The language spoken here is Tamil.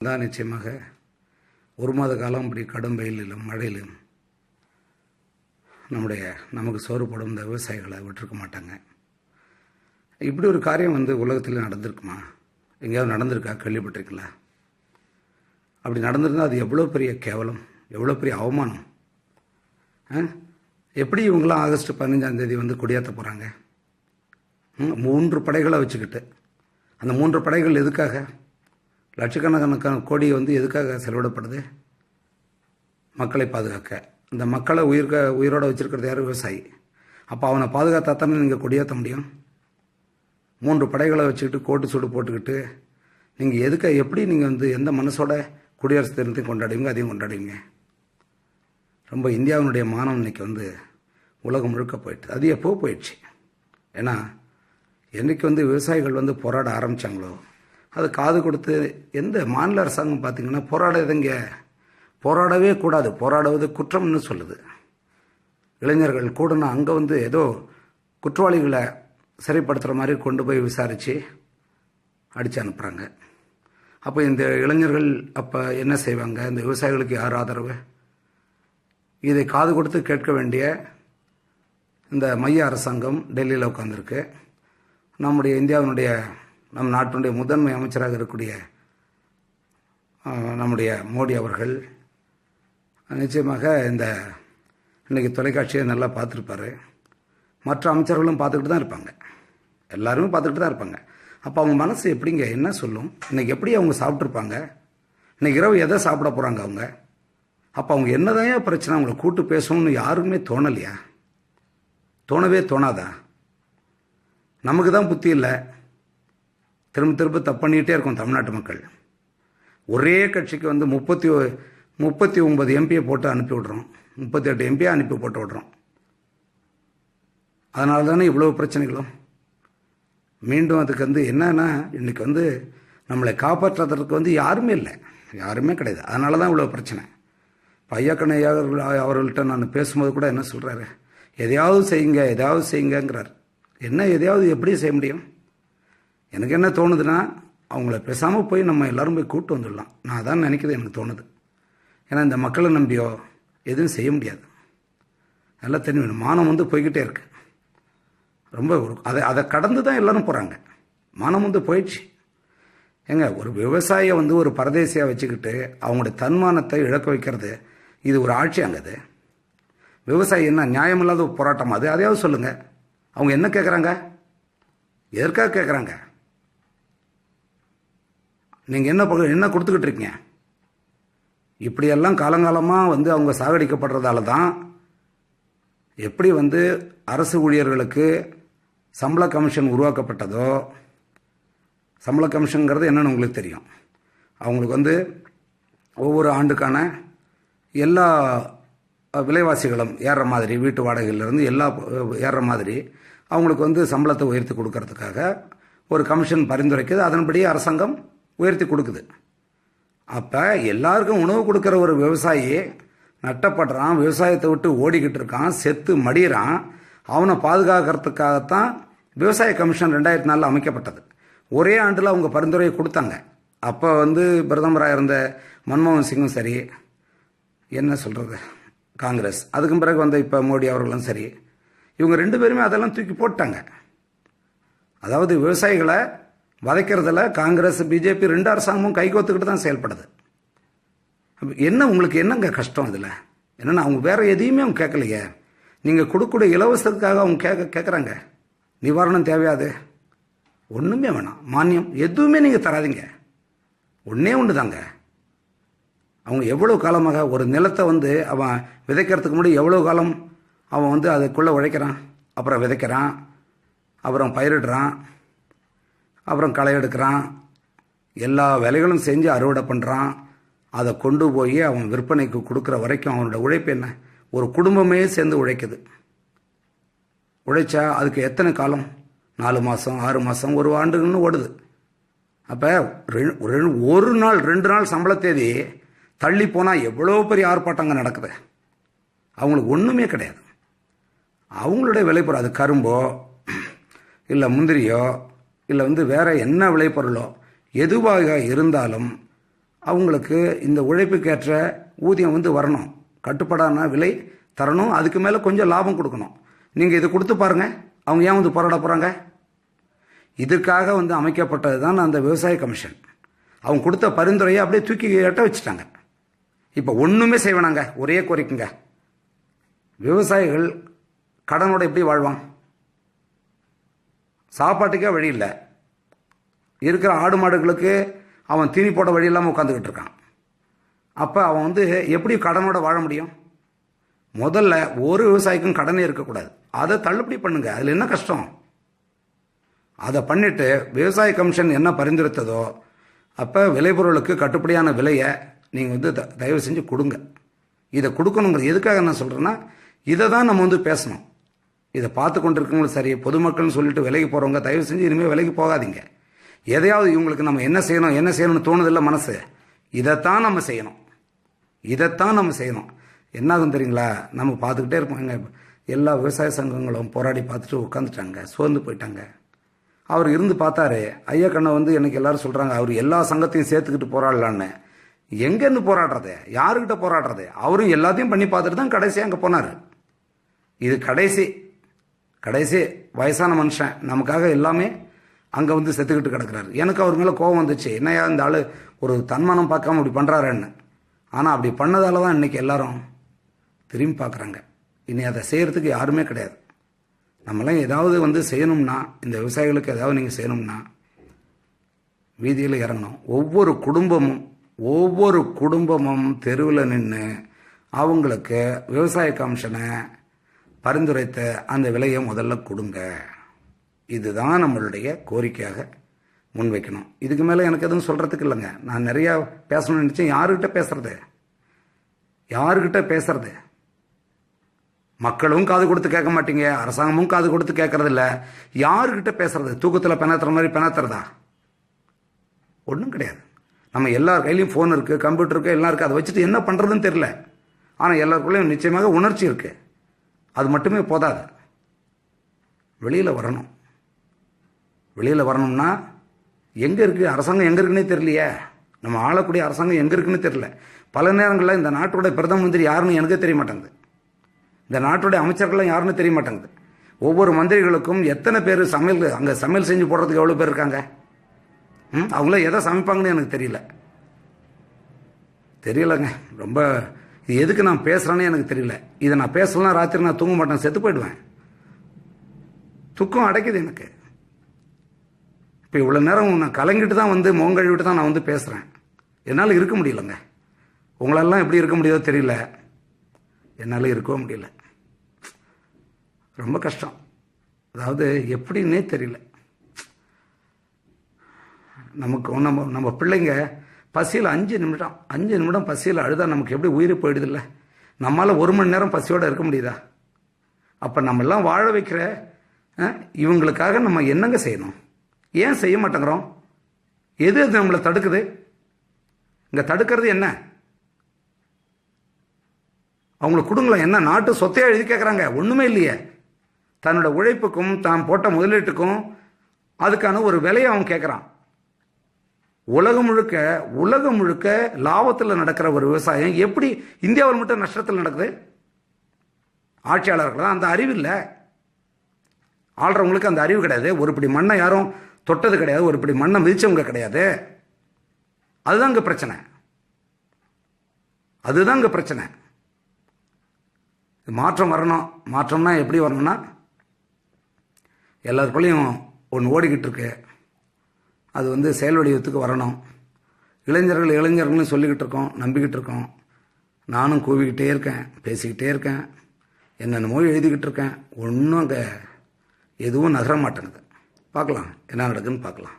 தான் நிச்சயமாக ஒரு மாத காலம் இப்படி கடும் வெயிலிலும் மழையிலும் நம்முடைய நமக்கு சோறு போடும் இந்த விவசாயிகளை விட்டுருக்க மாட்டாங்க. இப்படி ஒரு காரியம் வந்து உலகத்தில் நடந்திருக்குமா? எங்கேயாவது நடந்திருக்கா? கேள்விப்பட்டிருக்கீங்களா? அப்படி நடந்திருந்தால் அது எவ்வளோ பெரிய கேவலம் எவ்வளோ பெரிய அவமானம்? ஆ? எப்படி இவங்களாம் ஆகஸ்ட் பதினஞ்சாம் தேதி வந்து கொடியாற்ற போகிறாங்க மூன்று படைகளை வச்சுக்கிட்டு. அந்த மூன்று படைகள் எதுக்காக? லட்சக்கணக்கான கோடி வந்து எதுக்காக செலவிடப்படுது? மக்களை பாதுகாக்க. இந்த மக்களை உயிர்க உயிரோடு வச்சுருக்கிறது யார்? விவசாயி. அப்போ அவனை பாதுகாத்தா தானே நீங்கள் கொடியேற்ற முடியும்? மூன்று படைகளை வச்சுக்கிட்டு கோட்டு சூடு போட்டுக்கிட்டு நீங்கள் எதுக்க எப்படி நீங்கள் வந்து எந்த மனசோட குடியரசு தினத்தையும் கொண்டாடுவீங்க அதையும் கொண்டாடுவீங்க? ரொம்ப இந்தியாவினுடைய மானம் இன்னைக்கு வந்து உலகம் முழுக்க போயிட்டு அது எப்போ போயிடுச்சு? ஏன்னா என்னைக்கு வந்து விவசாயிகள் வந்து போராட ஆரம்பித்தாங்களோ அது காது கொடுத்து எந்த மாநில அரசாங்கம் பார்த்தீங்கன்னா போராட எதுங்க போராடவே கூடாது. போராடுவது குற்றம்னு சொல்லுது. இளைஞர்கள் கூடனா அங்கே வந்து ஏதோ குற்றவாளிகளை சரிப்படுத்துகிற மாதிரி கொண்டு போய் விசாரித்து அடித்து அனுப்புகிறாங்க அப்போ இந்த இளைஞர்கள் அப்போ என்ன செய்வாங்க? இந்த விவசாயிகளுக்கு யார் ஆதரவு? இதை காது கொடுத்து கேட்க வேண்டிய இந்த மைய அரசாங்கம் டெல்லியில் உட்காந்துருக்கு நம்முடைய இந்தியாவினுடைய நம் நாட்டினுடைய முதன்மை அமைச்சராக இருக்கக்கூடிய நம்முடைய மோடி அவர்கள் நிச்சயமாக இந்த இன்றைக்கி தொலைக்காட்சியை நல்லா பார்த்துருப்பாரு. மற்ற அமைச்சர்களும் பார்த்துக்கிட்டு தான் இருப்பாங்க. எல்லாருமே பார்த்துக்கிட்டு தான் இருப்பாங்க. அப்போ அவங்க மனசு எப்படிங்க? என்ன சொல்லும்? இன்னைக்கு எப்படி அவங்க சாப்பிட்ருப்பாங்க இன்னைக்கு இரவு எதை சாப்பிட போகிறாங்க அவங்க? அப்போ அவங்க என்னதான் பிரச்சனை? அவங்கள கூட்டு பேசணும்னு யாருக்குமே தோணலையா? தோணவே தோணாதா? நமக்கு தான் புத்தி இல்லை. திரும்ப திரும்ப தப்பு பண்ணிகிட்டே இருக்கும் தமிழ்நாட்டு மக்கள். ஒரே கட்சிக்கு வந்து முப்பத்தி ஒ- முப்பத்தி ஒன்பது எம்பியை போட்டு அனுப்பி விட்றோம். முப்பத்தி எட்டு எம்பியை அனுப்பி போட்டு விட்றோம். அதனால தானே இவ்வளோ பிரச்சனைகளும்? மீண்டும் அதுக்கு வந்து என்னன்னா இன்றைக்கி வந்து நம்மளை காப்பாற்றுறதுக்கு வந்து யாருமே இல்லை. யாருமே கிடையாது. அதனால தான் இவ்வளோ பிரச்சனை. பையக்கணை அவர்கள் அவர்கள்ட்ட நான் பேசும்போது கூட என்ன சொல்கிறாரு எதையாவது செய்யுங்க எதையாவது செய்யுங்கிறார் என்ன எதையாவது எப்படி செய்ய முடியும்? எனக்கு என்ன தோணுதுன்னா அவங்கள பேசாமல் போய் நம்ம எல்லாரும் போய் கூப்பிட்டு வந்துடலாம். நான் அதான் நினைக்கிறது எனக்கு தோணுது. ஏன்னா இந்த மக்களை நம்பியோ எதுவும் செய்ய முடியாது. நல்லா தெரியும் மானம் வந்து போய்கிட்டே இருக்கு. ரொம்ப ஒரு அதை அதை கடந்து தான் எல்லாரும் போகிறாங்க மானம் வந்து போயிடுச்சு. ஏங்க ஒரு விவசாயியை வந்து ஒரு பரதேசியாக வச்சுக்கிட்டு அவங்களுடைய தன்மானத்தை இழக்க வைக்கிறது இது ஒரு ஆட்சியாங்க அது. விவசாயி என்ன நியாயமில்லாத போராட்டமாக போராட்டம் அது. அதையாவது சொல்லுங்கள் அவங்க என்ன கேட்குறாங்க எதற்காக கேட்குறாங்க நீங்கள் என்ன பக- என்ன கொடுத்துக்கிட்டு இருக்கீங்க? இப்படியெல்லாம் காலங்காலமாக வந்து அவங்க சாகடிக்கப்படுறதால தான் எப்படி வந்து அரசு ஊழியர்களுக்கு சம்பள கமிஷன் உருவாக்கப்பட்டதோ சம்பள கமிஷனுங்கிறது என்னன்னு உங்களுக்கு தெரியும். அவங்களுக்கு வந்து ஒவ்வொரு ஆண்டுக்கான எல்லா விலைவாசிகளும் ஏறுற மாதிரி வீட்டு வாடகையிலேருந்து எல்லா அஹ், ஏறுற மாதிரி அவங்களுக்கு வந்து சம்பளத்தை உயர்த்தி கொடுக்கறதுக்காக ஒரு கமிஷன் பரிந்துரைக்குது. அதன்படி அரசாங்கம் உயர்த்தி கொடுக்குது. அப்போ எல்லாருக்கும் உணவு கொடுக்குற ஒரு விவசாயி நட்டப்படுறான் விவசாயத்தை விட்டு ஓடிக்கிட்டு இருக்கான் செத்து மடியிறான். அவனை பாதுகாக்கிறதுக்காகத்தான் விவசாய கமிஷன் ரெண்டாயிரத்தி நாலில் அமைக்கப்பட்டது. ஒரே ஆண்டில் அவங்க பரிந்துரையை கொடுத்தாங்க. அப்போ வந்து பிரதமராக இருந்த மன்மோகன் சிங்கும் சரி என்ன சொல்கிறது காங்கிரஸ். அதுக்கும் பிறகு வந்த இப்போ மோடி அவர்களும் சரி இவங்க ரெண்டு பேருமே அதெல்லாம் தூக்கி போட்டாங்க. அதாவது விவசாயிகளை வதைக்கிறதுல காங்கிரஸ் பிஜேபி ரெண்டு அரசாங்கமும் கைகோத்துக்கிட்டு தான் செயல்படுது. என்ன உங்களுக்கு என்னங்க கஷ்டம் இதில்? என்னன்னா அவங்க வேற எதையுமே அவங்க கேட்கலையே. நீங்கள் கொடுக்கக்கூடிய இலவசத்துக்காக அவங்க கேட்க கேட்குறாங்க. நிவாரணம் தேவையாது. ஒன்றுமே வேணாம். மானியம் எதுவுமே நீங்கள் தராதீங்க. ஒன்றே ஒன்று தாங்க அவங்க எவ்வளோ காலமாக ஒரு நிலத்தை வந்து அவன் விதைக்கிறதுக்கு முன்னாடி எவ்வளோ காலம் அவன் வந்து அதுக்குள்ளே உழைக்கிறான். அப்புறம் விதைக்கிறான். அப்புறம் பயிரிடுறான். அப்புறம் களை எடுக்கிறான். எல்லா வேலைகளும் செஞ்சு அறுவடை பண்ணுறான் அதை கொண்டு போய் அவன் விற்பனைக்கு கொடுக்குற வரைக்கும் அவனோட உழைப்பு என்ன? ஒரு குடும்பமே சேர்ந்து உழைக்குது. உழைச்சா அதுக்கு எத்தனை காலம்? நாலு மாதம் ஆறு மாதம் ஒரு ஆண்டுன்னு ஓடுது. அப்போ ஒரு நாள் ரெண்டு நாள் சம்பள தேதி தள்ளி போனால் எவ்வளோ பெரிய ஆர்ப்பாட்டங்க நடக்குது? அவங்களுக்கு ஒன்றுமே கிடையாது. அவங்களுடைய விளைபொருள் அது கரும்போ இல்லை முந்திரியோ இல்லை வந்து வேறு என்ன விளைபொருளோ எதுவாக இருந்தாலும் அவங்களுக்கு இந்த உழைப்புக்கேற்ற ஊதியம் வந்து வரணும். கட்டுப்படான விலை தரணும். அதுக்கு மேலே கொஞ்சம் லாபம் கொடுக்கணும். நீங்கள் இது கொடுத்து பாருங்கள் அவங்க ஏன் வந்து போராட போகிறாங்க இதுக்காக வந்து அமைக்கப்பட்டது தான் அந்த விவசாய கமிஷன். அவங்க கொடுத்த பரிந்துரையை அப்படியே தூக்கி எட்ட வச்சுட்டாங்க. இப்போ ஒன்றுமே செய்வேனாங்க ஒரே கோரிக்கைங்க. விவசாயிகள் கடனோட எப்படி வாழ்வான் சாப்பாட்டுக்கே வழி இல்லை. இருக்கிற ஆடு மாடுகளுக்கு அவன் தீனி போட வழி இல்லாமல் உட்காந்துக்கிட்டு இருக்கான். அப்போ அவன் வந்து எப்படி கடனோட வாழ முடியும்? முதல்ல ஒரு விவசாயிக்கும் கடனே இருக்கக்கூடாது. அதை தள்ளுபடி பண்ணுங்க. அதில் என்ன கஷ்டம்? அதை பண்ணிட்டு விவசாய கமிஷன் என்ன பரிந்துரைத்ததோ அப்போ விளைபொருளுக்கு கட்டுப்படியான விலையை நீங்கள் வந்து த- தயவு செஞ்சு கொடுங்க. இதை கொடுக்கணுங்கிறது எதுக்காக நான் சொல்கிறேன்னா இதை தான் நம்ம வந்து பேசணும். இதை பார்த்து கொண்டிருக்கவங்களும் சரி பொதுமக்கள்னு சொல்லிட்டு விலைக்கு போகிறவங்க தயவு செஞ்சு இனிமேல் விலைக்கு போகாதீங்க. எதையாவது இவங்களுக்கு நம்ம என்ன செய்யணும் என்ன செய்யணும்னு தோணுதில்ல மனசு இதைத்தான் நம்ம செய்யணும். இதைத்தான் நம்ம செய்யணும். என்னாகும் தெரியுங்களா? நம்ம பார்த்துக்கிட்டே இருப்போங்க எல்லா விவசாய சங்கங்களும் போராடி பார்த்துட்டு உட்காந்துட்டாங்க சோர்ந்து போயிட்டாங்க. அவர் இருந்து பார்த்தாரு ஐயா கண்ணை வந்து எனக்கு எல்லாரும் சொல்கிறாங்க அவர் எல்லா சங்கத்தையும் சேர்த்துக்கிட்டு போராடலான்னு. எங்கேருந்து போராடுறது? யாருக்கிட்ட போராடுறது? அவரும் எல்லாத்தையும் பண்ணி பார்த்துட்டு தான் கடைசியாக அங்கே போனார். இது கடைசி. கடைசி வயசான மனுஷன். நமக்காக எல்லாமே அங்கே வந்து செத்துக்கிட்டு கிடக்குறாரு. எனக்கு அவர் மேலே கோபம் வந்துச்சு. என்னையா இந்த ஆள் ஒரு தன்மானம் பார்க்காம இப்படி பண்ணுறாருன்னு ஆனால் அப்படி பண்ணதால தான் இன்றைக்கி எல்லாரும் திரும்பி பார்க்குறாங்க. இனி அதை செய்கிறதுக்கு யாருமே கிடையாது. நம்மளாம் ஏதாவது வந்து செய்யணும்னா இந்த விவசாயிகளுக்கு ஏதாவது நீங்கள் செய்யணும்னா வீதியில் இறங்கணும். ஒவ்வொரு குடும்பமும் ஒவ்வொரு குடும்பமும் தெருவில் நின்று அவங்களுக்கு விவசாய கமிஷனை பரிந்துரைத்த அந்த விலையை முதல்ல கொடுங்க. இதுதான் நம்மளுடைய கோரிக்கையாக முன்வைக்கணும். இதுக்கு மேலே எனக்கு எதுவும் சொல்கிறதுக்கு இல்லைங்க. நான் நிறையா பேசணும்னு நினச்சேன். யாருக்கிட்ட பேசுறது? யாருக்கிட்ட பேசுறது? மக்களும் காது கொடுத்து கேட்க மாட்டீங்க. அரசாங்கமும் காது கொடுத்து கேட்கறதில்ல. யாருக்கிட்ட பேசுறது? தூக்கத்தில் பெணத்துற மாதிரி பெணத்துறதா? ஒன்றும் கிடையாது. நம்ம எல்லார் கையிலையும் ஃபோன் இருக்குது கம்ப்யூட்டர் இருக்குது எல்லாம் இருக்குது அதை வச்சுட்டு என்ன பண்ணுறதுன்னு தெரில ஆனால் எல்லாருக்குள்ளேயும் நிச்சயமாக உணர்ச்சி இருக்குது அது மட்டுமே போதாது. வெளியில் வரணும். வெளியில் வரணும்னா எங்கே இருக்குது அரசாங்கம் எங்கே இருக்குன்னே தெரியலையே. நம்ம ஆளக்கூடிய அரசாங்கம் எங்கே இருக்குன்னு தெரியல. பல நேரங்களில் இந்த நாட்டோட பிரதம மந்திரி யாருன்னு எனக்கே தெரிய மாட்டேங்குது. இந்த நாட்டுடைய அமைச்சர்கள்லாம் யாருன்னு தெரிய மாட்டேங்குது. ஒவ்வொரு மந்திரிகளுக்கும் எத்தனை பேர் சமையல் அங்கே சமையல் செஞ்சு போடுறதுக்கு எவ்வளோ பேர் இருக்காங்க? ம் அவங்களாம் எதை சமைப்பாங்கன்னு எனக்கு தெரியல. தெரியலங்க. ரொம்ப இது எதுக்கு நான் பேசுகிறேன்னு எனக்கு தெரியல. இதை நான் பேசலாம் ராத்திரி நான் தூங்க மாட்டேன் செத்து போயிடுவேன். துக்கம் அடைக்குது எனக்கு. இப்போ இவ்வளோ நேரம் நான் கலங்கிட்டு தான் வந்து மோங்கழுவிட்டு தான் நான் வந்து பேசுகிறேன் என்னால் இருக்க முடியலங்க. உங்களெல்லாம் எப்படி இருக்க முடியாதோ தெரியல. என்னால் இருக்கவும் முடியல. ரொம்ப கஷ்டம். அதாவது எப்படின்னே தெரியல. நமக்கு நம்ம நம்ம பிள்ளைங்க பசியில் அஞ்சு நிமிடம் அஞ்சு நிமிடம் பசியில் அழுதா நமக்கு எப்படி உயிர் போயிடுதில்ல? நம்மளால் ஒரு மணி நேரம் பசியோடு இருக்க முடியுதா? அப்போ நம்மெல்லாம் வாழ வைக்கிற இவங்களுக்காக நம்ம என்னங்க செய்யணும்? ஏன் செய்ய மாட்டேங்கிறோம்? எது அது நம்மளை தடுக்குது? இங்கே தடுக்கிறது என்ன? அவங்களுக்கு கொடுங்களேன் என்ன நாட்டு சொத்தையே எழுதி கேட்குறாங்க ஒன்றுமே இல்லையே. தன்னோட உழைப்புக்கும் தான் போட்ட முதலீட்டுக்கும் அதுக்கான ஒரு விலையை அவன் கேட்குறான் உலகம் முழுக்க உலகம் முழுக்க லாபத்தில் நடக்கிற ஒரு விவசாயம் எப்படி இந்தியாவில் மட்டும் நஷ்டத்தில் நடக்குது? ஆட்சியாளர்கள்? தான் அந்த அறிவு இல்லை. ஆள்றவங்களுக்கு அந்த அறிவு கிடையாது. ஒரு இப்படி மண்ணை யாரும் தொட்டது கிடையாது. ஒரு இப்படி மண்ணை மிதிச்சவங்க கிடையாது. அதுதான் இங்கே பிரச்சனை. அதுதான் இங்கே பிரச்சனை. மாற்றம் வரணும். மாற்றம்னா எப்படி வரணும்னா எல்லாருக்குள்ளேயும் ஒன்று ஓடிக்கிட்டு இருக்கு. அது வந்து செயல் வடிவத்துக்கு வரணும். இளைஞர்கள் இளைஞர்களும் சொல்லிக்கிட்டு இருக்கோம் நம்பிக்கிட்டு இருக்கோம். நானும் கூவிக்கிட்டே இருக்கேன் பேசிக்கிட்டே இருக்கேன். என்னென்னமோ எழுதிக்கிட்டு இருக்கேன். ஒன்றும் அங்கே எதுவும் நகர மாட்டேங்குது. பார்க்கலாம் என்ன நடக்குதுன்னு பார்க்கலாம்.